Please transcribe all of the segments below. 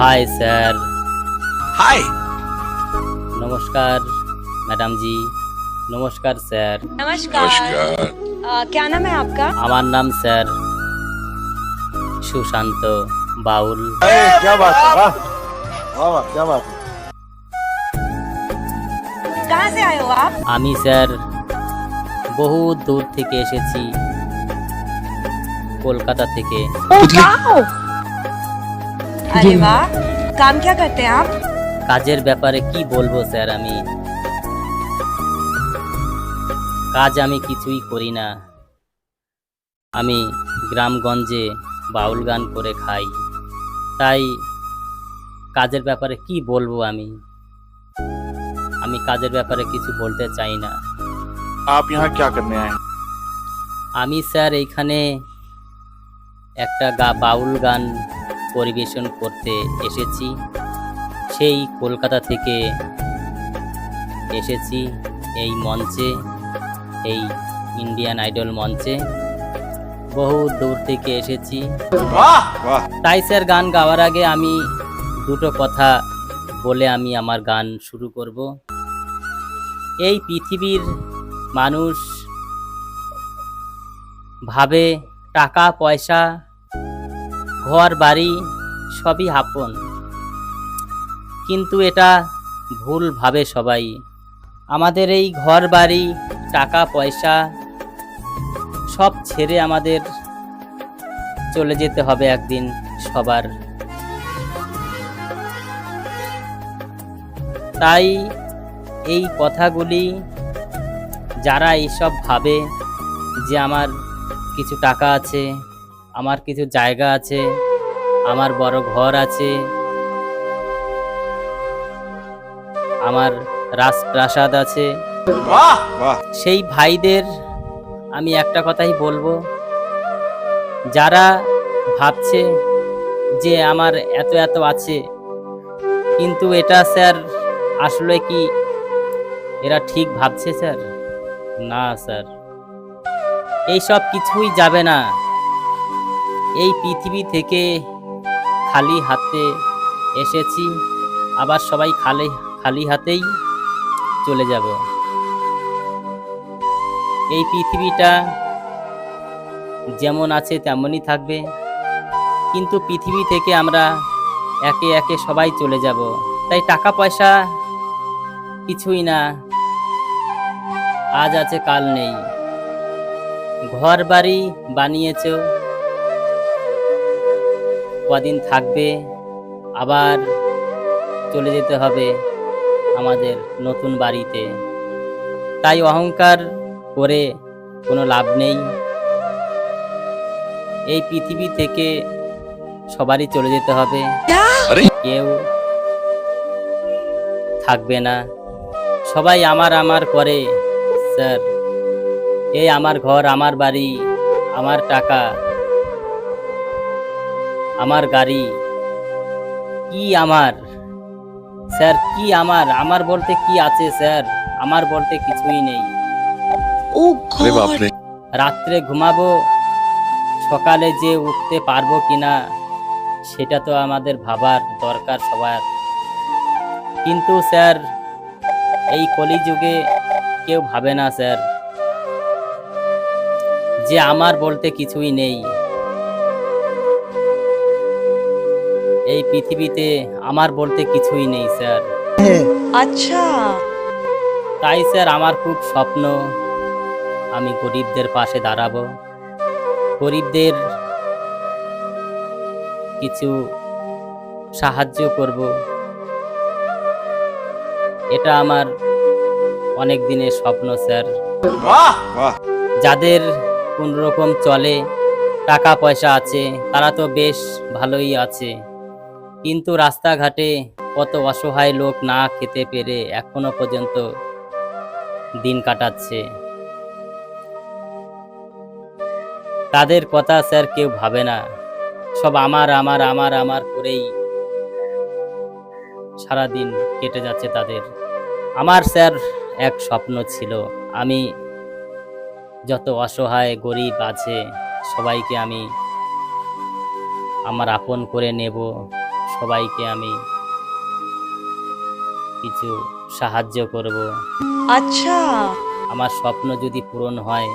Hi sir हाय নমস্কার madam জি নমস্কার sir नमस्कार अ, क्या नाम है आपका আমার নাম স্যার সুশান্ত বাউল क्या बात है वाह वाह वाह क्या बात है कहाँ से आए हो आप আমি স্যার বহু দূর থেকে এসেছি কলকাতা থেকে अरे वाह काम क्या करते हैं आप কাজের ব্যাপারে কি বলবো স্যার আমি কাজ আমি কিছুই করি না আমি গ্রামগঞ্জে বাউল গান করে খাই তাই কাজের ব্যাপারে কি বলবো আমি আমি কাজের ব্যাপারে কিছু বলতে চাই না आप यहाँ क्या करने आए हैं আমি স্যার এইখানে একটা গা বাউল গান পরিবেশন করতে এসেছি। সেই কলকাতা থেকে এসেছি এই মঞ্চে এই ইন্ডিয়ান আইডল মঞ্চে। বহু দূর থেকে এসেছি। টাইসের গান গাওয়ার আগে আমি দুটো কথা বলে আমি আমার গান শুরু করব। এই পৃথিবীর মানুষ ভাবে টাকা পয়সা ঘর, বাড়ি সবই আপন। কিন্তু এটা ভুল ভাবে সবাই। আমাদের এই ঘর, বাড়ি, টাকা, পয়সা সব ছেড়ে আমাদের চলে যেতে হবে একদিন সবার। তাই এই কথাগুলি যারা এইসব ভাবে যে আমার কিছু টাকা আছে আমার কিছু জায়গা আছে আমার বড় ঘর আছে আমার রাজপ্রাসাদ আছে। সেই ভাইদের আমি একটা কথাই বলব। যারা ভাবছে যে আমার এত এত আছে কিন্তু এটা স্যার আসলে কি এরা ঠিক ভাবছে স্যার? না স্যার। এইসব কিছুই যাবে না। এই পৃথিবী থেকে খালি হাতে এসেছি, আবার সবাই খালি খালি হাতেই চলে যাব। এই পৃথিবীটা যেমন আছে তেমনই থাকবে, কিন্তু পৃথিবী থেকে আমরা একে একে সবাই চলে যাব। তাই টাকা পয়সা কিছুই না, আজ আছে কাল নেই। ঘর বাড়ি বানিয়েছ কদিন থাকবে আবার চলে যেতে হবে আমাদের নতুন বাড়িতে। তাই অহংকার করে কোনো লাভ নেই। এই পৃথিবী থেকে সবারই চলে যেতে হবে। কেউ থাকবে না। সবাই আমার আমার করে স্যার। এই আমার ঘর আমার বাড়ি আমার টাকা আমার গাড়ি? কি আমার? স্যার কি আমার? আমার বলতে কি আছে স্যার? আমার বলতে কিছুই নেই। ও রাত্রে ঘুমাবো সকালে যে উঠতে পারব কিনা সেটা তো আমাদের ভাবার দরকার সবার। কিন্তু স্যার এই কলিযুগে কেউ ভাবে না স্যার যে আমার বলতে কিছুই নেই। এই পৃথিবীতে আমার বলতে কিছুই নেই স্যার। আচ্ছা। তাই স্যার আমার খুব স্বপ্ন আমি গরিবদের পাশে দাঁড়াবো। গরিবদের কিছু সাহায্য করব। এটা আমার অনেক দিনের স্বপ্ন স্যার। যাদের কোন রকম চলে টাকা পয়সা আছে তারা তো বেশ ভালোই আছে। কিন্তু রাস্তাঘাটে কত অসহায় লোক না খেতে পেরে এখনও পর্যন্ত দিন কাটাচ্ছে। তাদের কথা স্যার কেউ ভাবে না। সব আমার আমার আমার আমার করেই সারাদিন কেটে যাচ্ছে তাদের। আমার স্যার এক স্বপ্ন ছিল, আমি যত অসহায় গরিব আছে সবাইকে আমি আমার আপন করে নেব। সবাইকে আমি কিছু সাহায্য করব। আচ্ছা। আমার স্বপ্ন যদি পূরণ হয়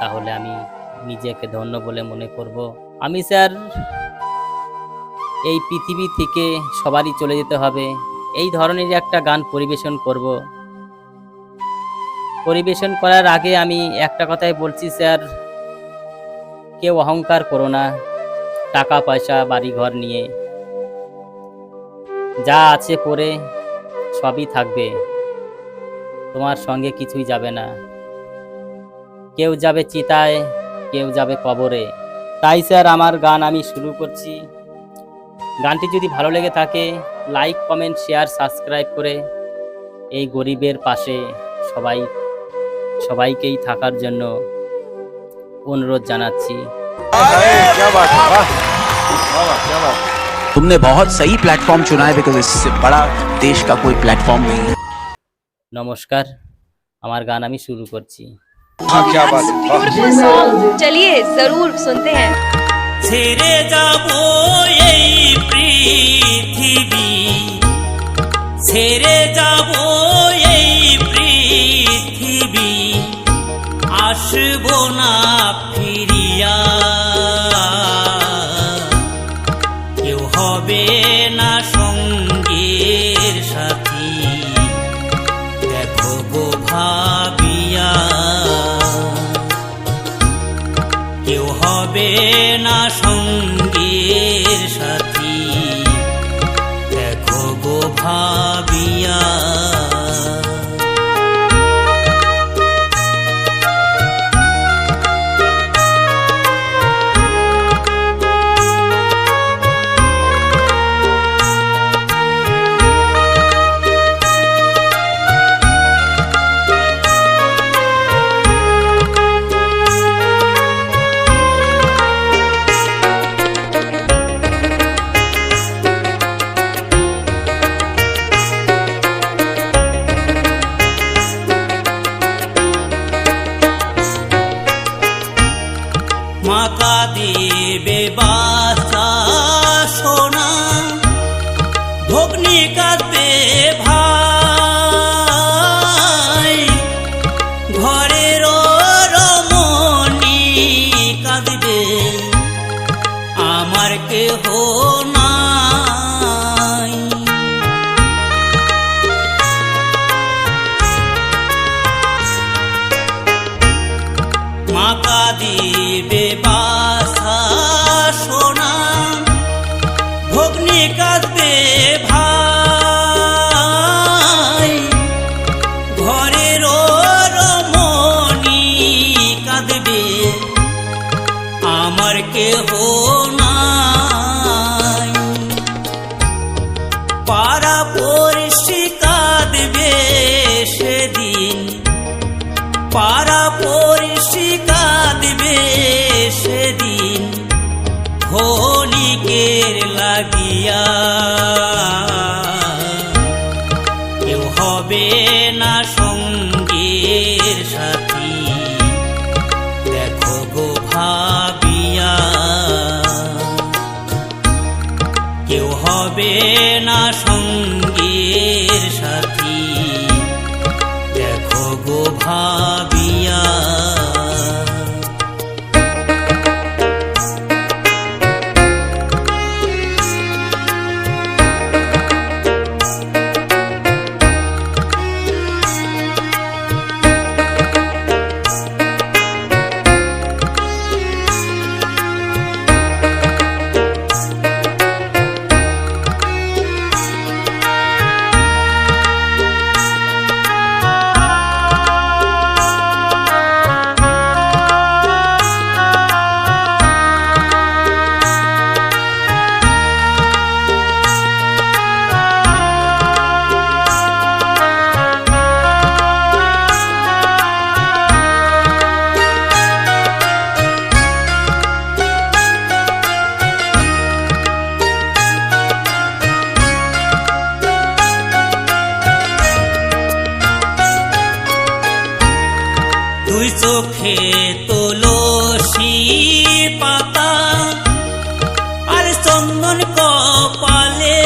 তাহলে আমি নিজেকে ধন্য বলে মনে করব। আমি স্যার এই পৃথিবী থেকে সবারই চলে যেতে হবে। এই ধরনের একটা গান পরিবেশন করব। পরিবেশন করার আগে আমি একটা কথাই বলছি স্যার। কেউ অহংকার করো না। টাকা পয়সা বাড়ি ঘর নিয়ে যা আছে পরে সবই থাকবে। তোমার সঙ্গে কিছুই যাবে না। কেউ যাবে চিতায়, কেউ যাবে কবরে। তাই স্যার, আমার গান আমি শুরু করছি। গানটি যদি ভালো লেগে থাকে, লাইক, কমেন্ট, শেয়ার, সাবস্ক্রাইব করে এই গরিবের পাশে সবাই, সবাইকেই থাকার জন্য অনুরোধ জানাচ্ছি। अरे क्या बात है वाह वाह वाह क्या बात है तुमने बहुत सही प्लेटफॉर्म चुना है बिकॉज इससे बड़ा देश का कोई प्लेटफॉर्म नहीं है নমস্কার আমার গান আমি শুরু করছি हाँ क्या बात है वाह ब्यूटीफुल सॉन्ग चलिए जरूर सुनते हैं ছেড়ে যাব এই পৃথিবী ছেড়ে যাব এই পৃথিবী আসব না ফিরিয়া হবে না দেবে বাসা সোনা। ভগ্নি পাড়া পড়শি কাঁদবে সেদিন হোলিকের লাগিয়া। কেউ হবে না সঙ্গের সাথী, দেখো গো ভাবিয়া। কেউ হবে না সঙ্গের দেখো চোখে তুলসী পাতা আর চন্দন কপালে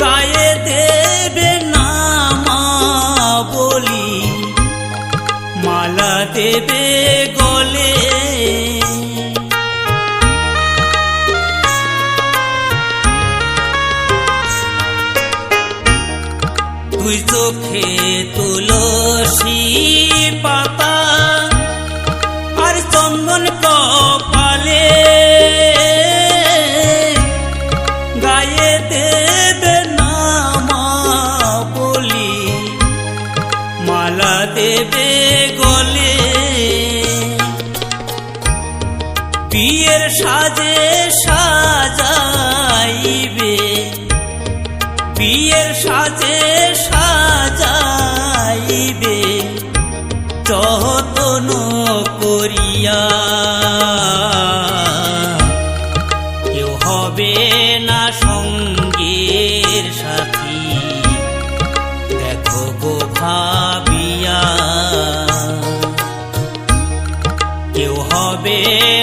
গায়ে দেবে নামা বলি মালা দেবে গলে। তুই চোখে তুলসী পাতা আর চন্দন কপালে গায়ে দেবে নামা বলি, মালা দেবে গলে। বিয়ের সাজে সাজাইবে বিয়ের সাজে সাজাইবে, যতন করিয়া। কেউ হবে না সঙ্গের সাথী, দেখো গো ভাবিয়া। কেউ হবে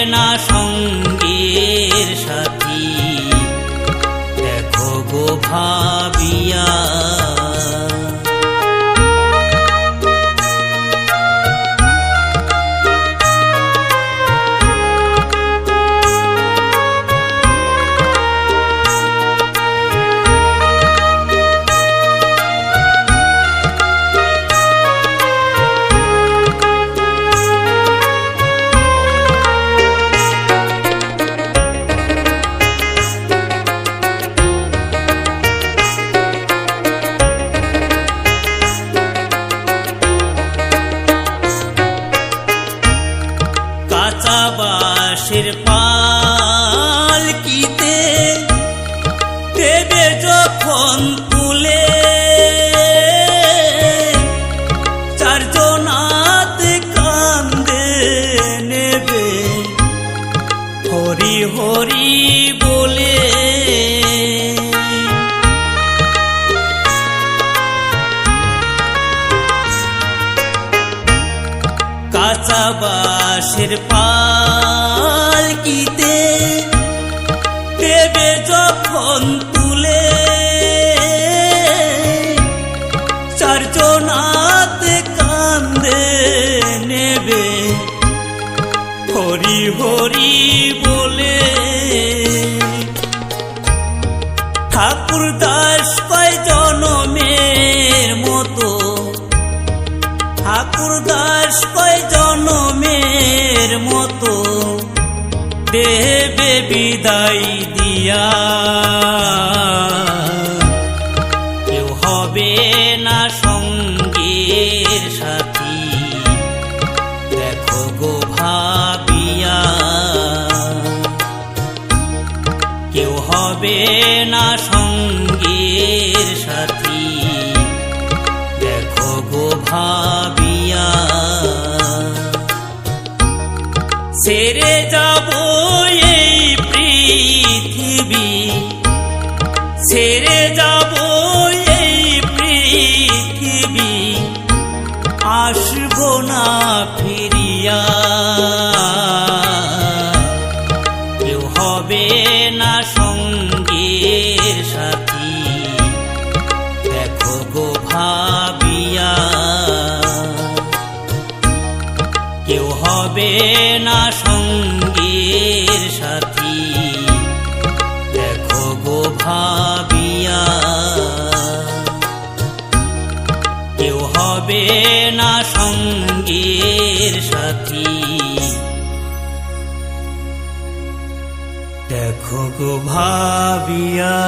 হরি হরি বলে। ঠাকুর দাস কয় জনমের মতো। ঠাকুর দাস কয় জনমের মতো। দেবে বিদায় দিয়া। সেরে যাব এই পৃথিবী। ছেড়ে যাব এই পৃথিবী। আসব না ফিরিয়া। কেউ হবে না সঙ্গের সাথী। দেখো গো ভাবিয়া। কেউ হবে না না সঙ্গের সাথী। দেখো গো ভাবিয়া